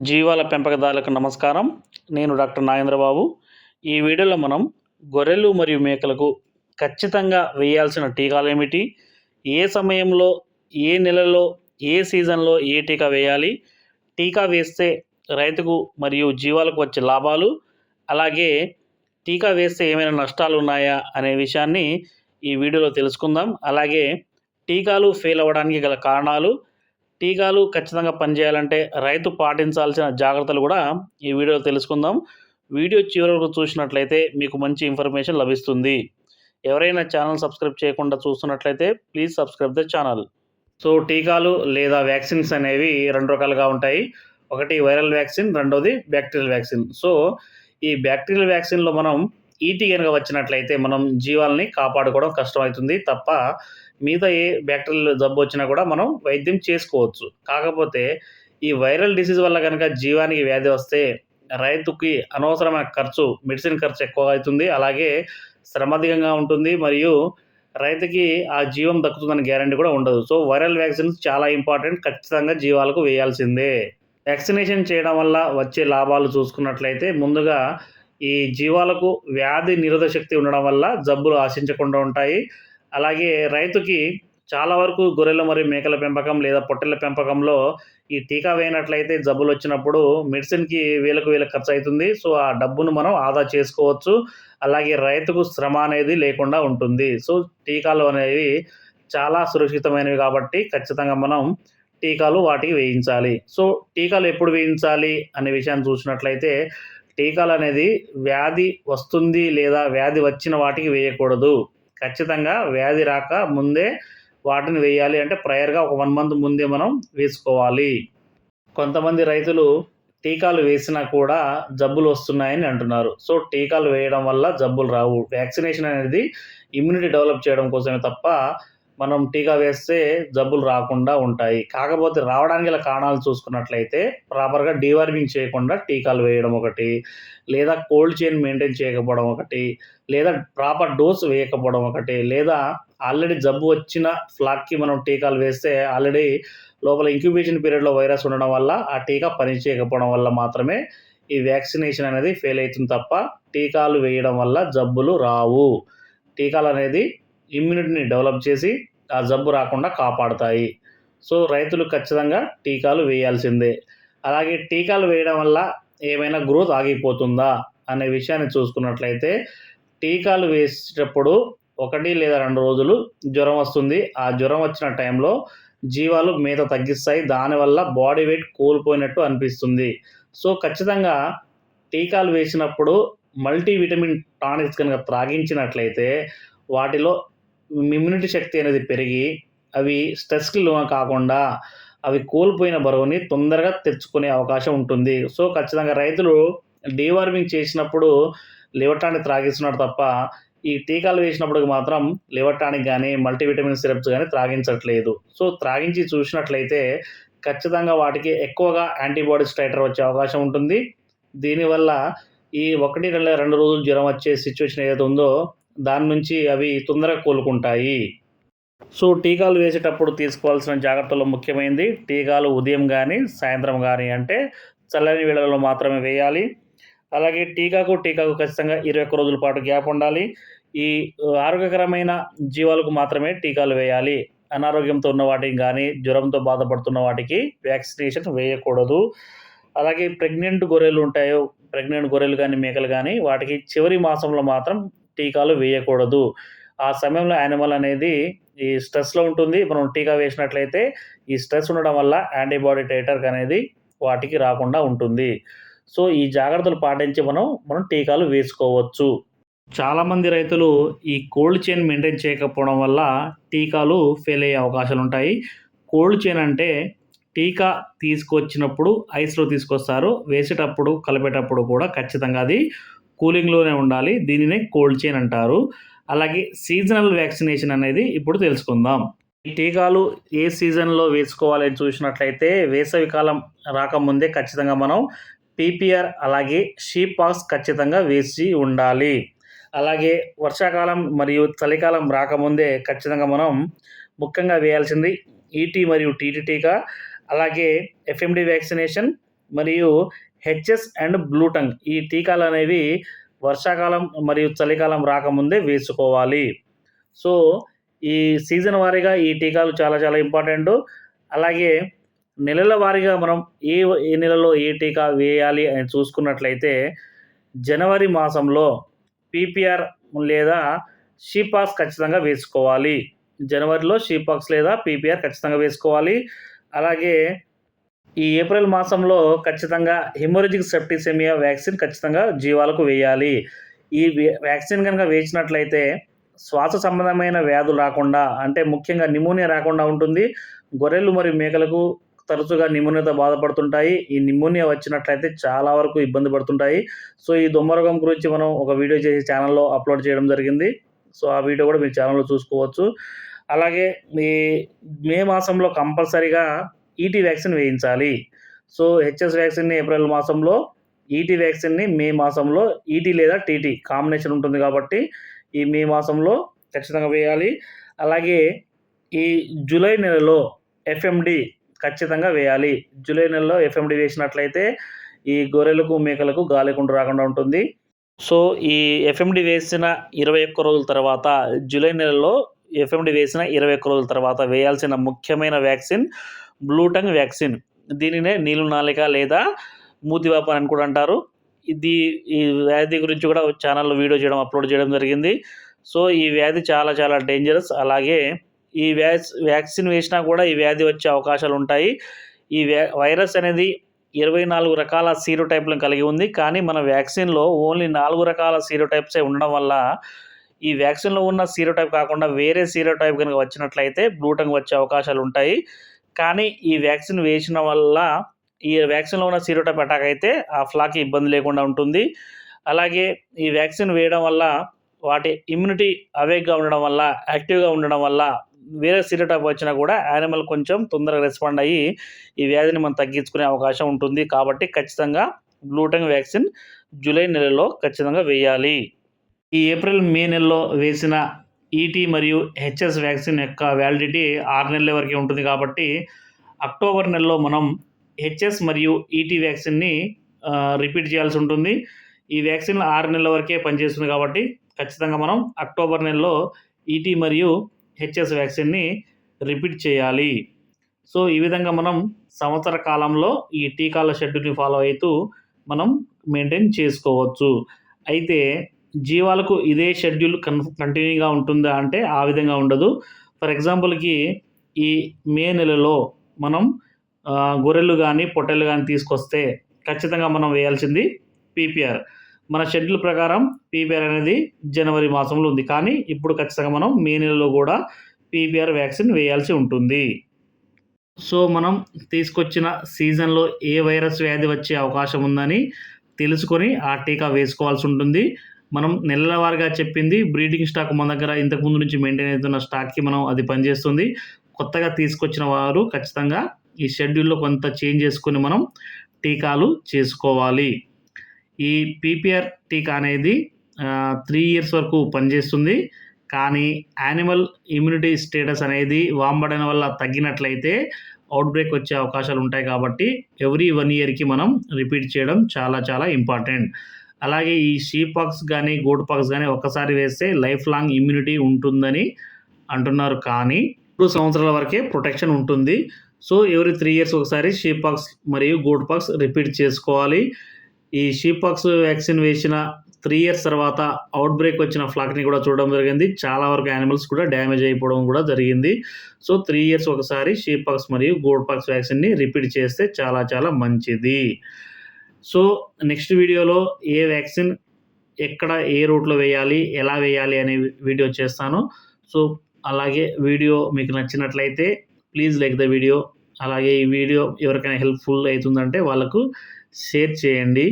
జీవాల పెంపకదారులకు నమస్కారం. నేను డాక్టర్ నాగేంద్రబాబు. ఈ వీడియోలో మనం గొర్రెలు మరియు మేకలకు ఖచ్చితంగా వేయాల్సిన టీకాలు ఏమిటి? ఏ సమయంలో ఏ నెలలో ఏ సీజన్లో ఏ టీకా వేయాలి? టీకా వేస్తే రైతుకు మరియు జీవాలకు వచ్చే లాభాలు అలాగే టీకా వేస్తే ఏమైనా నష్టాలు ఉన్నాయా అనే విషయాన్ని ఈ వీడియోలో తెలుసుకుందాం. అలాగే టీకాలు ఫెయిల్ అవ్వడానికి గల కారణాలు టీకాలు ఖచ్చితంగా పనిచేయాలంటే రైతు పాటించాల్సిన జాగ్రత్తలు కూడా ఈ వీడియోలో తెలుసుకుందాం. వీడియో చివరి వరకు చూసినట్లయితే మీకు మంచి ఇన్ఫర్మేషన్ లభిస్తుంది. ఎవరైనా ఛానల్ సబ్స్క్రైబ్ చేయకుండా చూస్తున్నట్లయితే please subscribe the channel. So టీకాలు లేదా వ్యాక్సిన్స్ అనేవి రెండు రకాలుగా ఉంటాయి. ఒకటి వైరల్ వ్యాక్సిన్ రెండోది బ్యాక్టీరియల్ వ్యాక్సిన్. సో ఈ బ్యాక్టీరియల్ వ్యాక్సిన్లో మనం ఈటీ కనుక వచ్చినట్లయితే మనం జీవాలని కాపాడుకోవడం కష్టమవుతుంది తప్ప మిగతా ఏ బ్యాక్టీరియల్ జబ్బు వచ్చినా కూడా మనం వైద్యం చేసుకోవచ్చు. కాకపోతే ఈ వైరల్ డిసీజ్ వల్ల కనుక జీవానికి వ్యాధి వస్తే రైతుకి అనవసరమైన ఖర్చు మెడిసిన్ ఖర్చు ఎక్కువ అవుతుంది. అలాగే శ్రమధికంగా ఉంటుంది మరియు రైతుకి ఆ జీవం దక్కుతుందని గ్యారంటీ కూడా ఉండదు. సో వైరల్ వ్యాక్సిన్స్ చాలా ఇంపార్టెంట్. ఖచ్చితంగా జీవాలకు వేయాల్సిందే. వ్యాక్సినేషన్ చేయడం వల్ల వచ్చే లాభాలు చూసుకున్నట్లయితే ముందుగా ఈ జీవాలకు వ్యాధి నిరోధ శక్తి ఉండడం వల్ల జబ్బులు ఆశించకుండా ఉంటాయి. అలాగే రైతుకి చాలా వరకు గొర్రెల మరియు మేకల పెంపకం లేదా పొట్టెల పెంపకంలో ఈ టీకా వేయనట్లయితే జబ్బులు వచ్చినప్పుడు మెడిసిన్కి వేలకు వేల ఖర్చు అవుతుంది. సో ఆ డబ్బును మనం ఆదా చేసుకోవచ్చు. అలాగే రైతుకు శ్రమ అనేది లేకుండా ఉంటుంది. సో టీకాలు అనేవి చాలా సురక్షితమైనవి కాబట్టి ఖచ్చితంగా మనం టీకాలు వాటికి వేయించాలి. సో టీకాలు ఎప్పుడు వేయించాలి అనే విషయాన్ని చూసినట్లయితే టీకాలు అనేది వ్యాధి వస్తుంది లేదా వ్యాధి వచ్చిన వాటికి వేయకూడదు. ఖచ్చితంగా వ్యాధి రాక ముందే వాటిని వేయాలి అంటే ప్రయర్గా ఒక వన్ మంత్ ముందే మనం వేసుకోవాలి. కొంతమంది రైతులు టీకాలు వేసినా కూడా జబ్బులు వస్తున్నాయని అంటున్నారు. సో టీకాలు వేయడం వల్ల జబ్బులు రావు. వ్యాక్సినేషన్ అనేది ఇమ్యూనిటీ డెవలప్ చేయడం కోసమే తప్ప మనం టీకా వేస్తే జబ్బులు రాకుండా ఉంటాయి. కాకపోతే రావడానికి గల కారణాలు చూసుకున్నట్లయితే ప్రాపర్గా డీవర్మింగ్ చేయకుండా టీకాలు వేయడం ఒకటి లేదా కోల్డ్ చైన్ మెయింటైన్ చేయకపోవడం ఒకటి లేదా ప్రాపర్ డోస్ వేయకపోవడం ఒకటి లేదా ఆల్రెడీ జబ్బు వచ్చిన ఫ్లాక్కి మనం టీకాలు వేస్తే ఆల్రెడీ లోపల ఇంక్యుబేషన్ పీరియడ్లో వైరస్ ఉండడం వల్ల ఆ టీకా పనిచేయకపోవడం వల్ల మాత్రమే ఈ వ్యాక్సినేషన్ అనేది ఫెయిల్ అవుతుంది తప్ప టీకాలు వేయడం వల్ల జబ్బులు రావు. టీకాలు అనేది ఇమ్యూనిటీని డెవలప్ చేసి ఆ జబ్బు రాకుండా కాపాడుతాయి. సో రైతులు ఖచ్చితంగా టీకాలు వేయాల్సిందే. అలాగే టీకాలు వేయడం వల్ల ఏమైనా గ్రోత్ ఆగిపోతుందా అనే విషయాన్ని చూసుకున్నట్లయితే టీకాలు వేసేటప్పుడు ఒకటి లేదా రెండు రోజులు జ్వరం వస్తుంది. ఆ జ్వరం వచ్చిన టైంలో జీవాలు మేత తగ్గిస్తాయి. దానివల్ల బాడీ వెయిట్ కోల్పోయినట్టు అనిపిస్తుంది. సో ఖచ్చితంగా టీకాలు వేసినప్పుడు మల్టీవిటమిన్ టానిక్స్ కనుక త్రాగించినట్లయితే వాటిలో ఇమ్యూనిటీ శక్తి అనేది పెరిగి అవి స్ట్రెస్కి లోన కాకుండా అవి కోల్పోయిన బరువుని తొందరగా తెచ్చుకునే అవకాశం ఉంటుంది. సో ఖచ్చితంగా రైతులు డీవార్మింగ్ చేసినప్పుడు లివర్ త్రాగిస్తున్నారు తప్ప ఈ టీకాలు వేసినప్పుడు మాత్రం లివర్ కానీ మల్టీవిటమిన్ సిరప్స్ కానీ త్రాగించట్లేదు. సో త్రాగించి చూసినట్లయితే ఖచ్చితంగా వాటికి ఎక్కువగా యాంటీబాడీస్ టైటర్ వచ్చే అవకాశం ఉంటుంది. దీనివల్ల ఈ ఒకటి రెండు రెండు రోజులు జ్వరం వచ్చే సిచ్యువేషన్ ఏదైతే ఉందో దాని నుంచి అవి తొందరగా కోలుకుంటాయి. సో టీకాలు వేసేటప్పుడు తీసుకోవాల్సిన జాగ్రత్తలు ముఖ్యమైనది టీకాలు ఉదయం కానీ సాయంత్రం కానీ అంటే చల్లని వేళల్లో మాత్రమే వేయాలి. అలాగే టీకాకు టీకాకు ఖచ్చితంగా ఇరవై ఒక్క రోజుల పాటు గ్యాప్ ఉండాలి. ఈ ఆరోగ్యకరమైన జీవాలకు మాత్రమే టీకాలు వేయాలి. అనారోగ్యంతో ఉన్న వాటికి కానీ జ్వరంతో బాధపడుతున్న వాటికి వ్యాక్సినేషన్ వేయకూడదు. అలాగే ప్రెగ్నెంట్ గొర్రెలు ఉంటాయో ప్రెగ్నెంట్ గొర్రెలు కానీ మేకలు కానీ వాటికి చివరి మాసంలో మాత్రం టీకాలు వేయకూడదు. ఆ సమయంలో యానిమల్ అనేది ఈ స్ట్రెస్లో ఉంటుంది. మనం టీకా వేసినట్లయితే ఈ స్ట్రెస్ ఉండడం వల్ల యాంటీబాడీ టైటర్ అనేది వాటికి రాకుండా ఉంటుంది. సో ఈ జాగ్రత్తలు పాటించి మనం మనం టీకాలు వేసుకోవచ్చు. చాలామంది రైతులు ఈ కోల్డ్ చైన్ మెయింటైన్ చేయకపోవడం వల్ల టీకాలు ఫెయిల్ అయ్యే అవకాశాలు ఉంటాయి. కోల్డ్ చైన్ అంటే టీకా తీసుకొచ్చినప్పుడు ఐస్లో తీసుకొస్తారు. వేసేటప్పుడు కలిపేటప్పుడు కూడా ఖచ్చితంగా అది కూలింగ్లోనే ఉండాలి దీనినే కోల్డ్ చైన్ అంటారు. అలాగే సీజనల్ వ్యాక్సినేషన్ అనేది ఇప్పుడు తెలుసుకుందాం. ఈ టీకాలు ఏ సీజన్లో వేసుకోవాలని చూసినట్లయితే వేసవికాలం రాకముందే ఖచ్చితంగా మనం పీపీఆర్ అలాగే షీపాక్స్ ఖచ్చితంగా వేసి ఉండాలి. అలాగే వర్షాకాలం మరియు చలికాలం రాకముందే ఖచ్చితంగా మనం ముఖ్యంగా వేయాల్సింది ఈటీ మరియు టీటీ టీకా అలాగే ఎఫ్ఎండి వ్యాక్సినేషన్ మరియు హెచ్ఎస్ అండ్ బ్లూటంగ్ ఈ టీకాలు అనేవి వర్షాకాలం మరియు చలికాలం రాకముందే వేసుకోవాలి. సో ఈ సీజన్ వారీగా ఈ టీకాలు చాలా చాలా ఇంపార్టెంట్. అలాగే నెలల వారీగా మనం ఏ ఏ నెలలో ఏ టీకా వేయాలి అని చూసుకున్నట్లయితే జనవరి మాసంలో పీపీఆర్ లేదా షీపాక్స్ ఖచ్చితంగా వేసుకోవాలి. జనవరిలో షీపాక్స్ లేదా పీపీఆర్ ఖచ్చితంగా వేసుకోవాలి. అలాగే ఈ ఏప్రిల్ మాసంలో ఖచ్చితంగా హిమోరజిక్ సెప్టిసెమియా వ్యాక్సిన్ ఖచ్చితంగా జీవాలకు వేయాలి. ఈ వ్యాక్సిన్ కనుక వేసినట్లయితే శ్వాస సంబంధమైన వ్యాధులు రాకుండా అంటే ముఖ్యంగా నిమోనియా రాకుండా ఉంటుంది. గొర్రెలు మరియు మేకలకు తరచుగా నిమోనియాతో బాధపడుతుంటాయి. ఈ నిమోనియా వచ్చినట్లయితే చాలా వరకు ఇబ్బంది పడుతుంటాయి. సో ఈ దుమ్మరోగం గురించి మనం ఒక వీడియో చేసి ఛానల్లో అప్లోడ్ చేయడం జరిగింది. సో ఆ వీడియో కూడా మీరు ఛానల్లో చూసుకోవచ్చు. అలాగే ఈ మే మాసంలో కంపల్సరీగా ఈటీ వ్యాక్సిన్ వేయించాలి. సో హెచ్ఎస్ వ్యాక్సిన్ని ఏప్రిల్ మాసంలో ఈటీ వ్యాక్సిన్ని మే మాసంలో ఈటీ లేదా టీటీ కాంబినేషన్ ఉంటుంది కాబట్టి ఈ మే మాసంలో ఖచ్చితంగా వేయాలి. అలాగే ఈ జూలై నెలలో ఎఫ్ఎండి ఖచ్చితంగా వేయాలి. జూలై నెలలో ఎఫ్ఎండి వేసినట్లయితే ఈ గొర్రెలకు మేకలకు గాలికుండు రాకుండా ఉంటుంది. సో ఈ ఎఫ్ఎండి వేసిన ఇరవై ఒక్క రోజుల తర్వాత జూలై నెలలో ఎఫ్ఎండి వేసిన ఇరవై ఒక్క రోజుల తర్వాత వేయాల్సిన ముఖ్యమైన వ్యాక్సిన్ బ్లూటంగ్ వ్యాక్సిన్. దీనినే నీళ్ళు నాలిక లేదా మూతివాపన్ అని కూడా అంటారు. ఇది ఈ వ్యాధి గురించి కూడా ఛానల్లో వీడియో చేయడం అప్లోడ్ చేయడం జరిగింది. సో ఈ వ్యాధి చాలా చాలా డేంజరస్ అలాగే ఈ వ్యా వ్యాక్సిన్ వేసినా కూడా ఈ వ్యాధి వచ్చే అవకాశాలు ఉంటాయి. ఈ వైరస్ అనేది ఇరవై నాలుగు రకాల సీరో టైప్లను కలిగి ఉంది. కానీ మన వ్యాక్సిన్లో ఓన్లీ నాలుగు రకాల సీరో టైప్సే ఉండడం వల్ల ఈ వ్యాక్సిన్లో ఉన్న సీరో టైప్ కాకుండా వేరే సీరో టైప్ కనుక వచ్చినట్లయితే బ్లూటంగ్ వచ్చే అవకాశాలు ఉంటాయి. కానీ ఈ వ్యాక్సిన్ వేసిన వల్ల ఈ వ్యాక్సిన్లో ఉన్న సీరోటైప్ అటాక్ అయితే ఆ ఫ్లాకి ఇబ్బంది లేకుండా ఉంటుంది. అలాగే ఈ వ్యాక్సిన్ వేయడం వల్ల వాటి ఇమ్యూనిటీ అవేక్గా ఉండడం వల్ల యాక్టివ్గా ఉండడం వల్ల వేరే సీరోటైప్ వచ్చినా కూడా యానిమల్ కొంచెం తొందరగా రెస్పాండ్ అయ్యి ఈ వ్యాధిని మనం తగ్గించుకునే అవకాశం ఉంటుంది. కాబట్టి ఖచ్చితంగా బ్లూటంగ్ వ్యాక్సిన్ జూలై నెలలో ఖచ్చితంగా వేయాలి. ఈ ఏప్రిల్ మే నెలలో వేసిన ఈటీ మరియు హెచ్ఎస్ వ్యాక్సిన్ యొక్క వ్యాలిడిటీ ఆరు నెలల వరకే ఉంటుంది కాబట్టి అక్టోబర్ నెలలో మనం హెచ్ఎస్ మరియు ఈటీ వ్యాక్సిన్ని రిపీట్ చేయాల్సి ఉంటుంది. ఈ వ్యాక్సిన్ ఆరు నెలల వరకే పనిచేస్తుంది కాబట్టి ఖచ్చితంగా మనం అక్టోబర్ నెలలో ఈటీ మరియు హెచ్ఎస్ వ్యాక్సిన్ని రిపీట్ చేయాలి. సో ఈ విధంగా మనం సంవత్సర కాలంలో ఈ టీకాల షెడ్యూల్ని ఫాలో అవుతూ మనం మెయింటైన్ చేసుకోవచ్చు. అయితే జీవాలకు ఇదే షెడ్యూల్ కన్ కంటిన్యూగా ఉంటుందా అంటే ఆ విధంగా ఉండదు. ఫర్ ఎగ్జాంపుల్కి ఈ మే నెలలో మనం గొర్రెలు కానీ పొట్టెలు కానీ తీసుకొస్తే ఖచ్చితంగా మనం వేయాల్సింది పీపీఆర్. మన షెడ్యూల్ ప్రకారం పీపీఆర్ అనేది జనవరి మాసంలో ఉంది. కానీ ఇప్పుడు ఖచ్చితంగా మనం మే నెలలో కూడా పీపీఆర్ వ్యాక్సిన్ వేయాల్సి ఉంటుంది. సో మనం తీసుకొచ్చిన సీజన్లో ఏ వైరస్ వ్యాధి వచ్చే అవకాశం ఉందని తెలుసుకొని ఆ టీకా వేసుకోవాల్సి ఉంటుంది. మనం నెలవారుగా చెప్పింది బ్రీడింగ్ స్టాక్ మన దగ్గర ఇంతకుముందు నుంచి మెయింటైన్ అవుతున్న స్టాక్కి మనం అది పనిచేస్తుంది. కొత్తగా తీసుకొచ్చిన వారు ఖచ్చితంగా ఈ షెడ్యూల్లో కొంత చేంజ్ చేసుకొని మనం టీకాలు చేసుకోవాలి. ఈ పీపీఆర్ టీకా అనేది త్రీ ఇయర్స్ వరకు పనిచేస్తుంది. కానీ యానిమల్ ఇమ్యూనిటీ స్టేటస్ అనేది వాంబడన వల్ల తగ్గినట్లయితే అవుట్ బ్రేక్ వచ్చే అవకాశాలు ఉంటాయి కాబట్టి ఎవ్రీ వన్ ఇయర్కి మనం రిపీట్ చేయడం చాలా చాలా ఇంపార్టెంట్. అలాగే ఈ షీపాక్స్ కానీ గోడ్ పాక్స్ కానీ ఒక్కసారి వేస్తే లైఫ్ లాంగ్ ఇమ్యూనిటీ ఉంటుందని అంటున్నారు. కానీ మూడు సంవత్సరాల వరకే ప్రొటెక్షన్ ఉంటుంది. సో ఎవరి త్రీ ఇయర్స్ ఒకసారి షీపాక్స్ మరియు గోడ్ పాక్స్ రిపీట్ చేసుకోవాలి. ఈ షీపాక్స్ వ్యాక్సిన్ వేసిన త్రీ ఇయర్స్ తర్వాత అవుట్ బ్రేక్ వచ్చిన ఫ్లాక్ని కూడా చూడడం జరిగింది. చాలా వరకు యానిమల్స్ కూడా డ్యామేజ్ అయిపోవడం కూడా జరిగింది. సో త్రీ ఇయర్స్ ఒకసారి షీపాక్స్ మరియు గోడ్ పాక్స్ వ్యాక్సిన్ని రిపీట్ చేస్తే చాలా చాలా మంచిది. సో నెక్స్ట్ వీడియోలో ఏ వ్యాక్సిన్ ఎక్కడ ఏ రూట్లో వేయాలి ఎలా వేయాలి అనే వీడియో చేస్తాను. సో అలాగే వీడియో మీకు నచ్చినట్లయితే ప్లీజ్ లైక్ ద వీడియో. అలాగే ఈ వీడియో ఎవరికైనా హెల్ప్ఫుల్ అవుతుందంటే వాళ్ళకు షేర్ చేయండి.